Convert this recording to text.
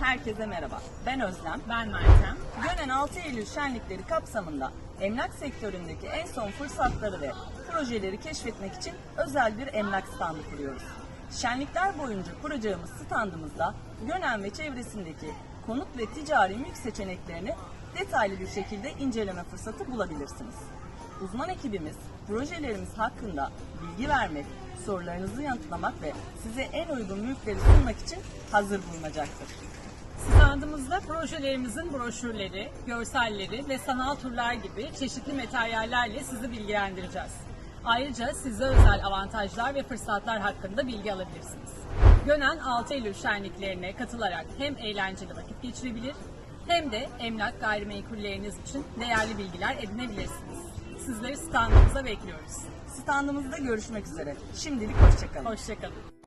herkese merhaba. Ben Özlem. Ben Meltem. Gönen 6 Eylül şenlikleri kapsamında emlak sektöründeki en son fırsatları ve projeleri keşfetmek için özel bir emlak standı kuruyoruz. Şenlikler boyunca kuracağımız standımızda Gönen ve çevresindeki konut ve ticari mülk seçeneklerini detaylı bir şekilde inceleme fırsatı bulabilirsiniz. Uzman ekibimiz projelerimiz hakkında bilgi vermek, sorularınızı yanıtlamak ve size en uygun mülkleri sunmak için hazır bulunacaktır. Standımızda projelerimizin broşürleri, görselleri ve sanal turlar gibi çeşitli materyallerle sizi bilgilendireceğiz. Ayrıca size özel avantajlar ve fırsatlar hakkında bilgi alabilirsiniz. Gönen 6 Eylül şenliklerine katılarak hem eğlenceli vakit geçirebilir hem de emlak gayrimenkulleriniz için değerli bilgiler edinebilirsiniz. Sizleri standımıza bekliyoruz. Standımızda görüşmek üzere. Şimdilik hoşçakalın. Hoşçakalın.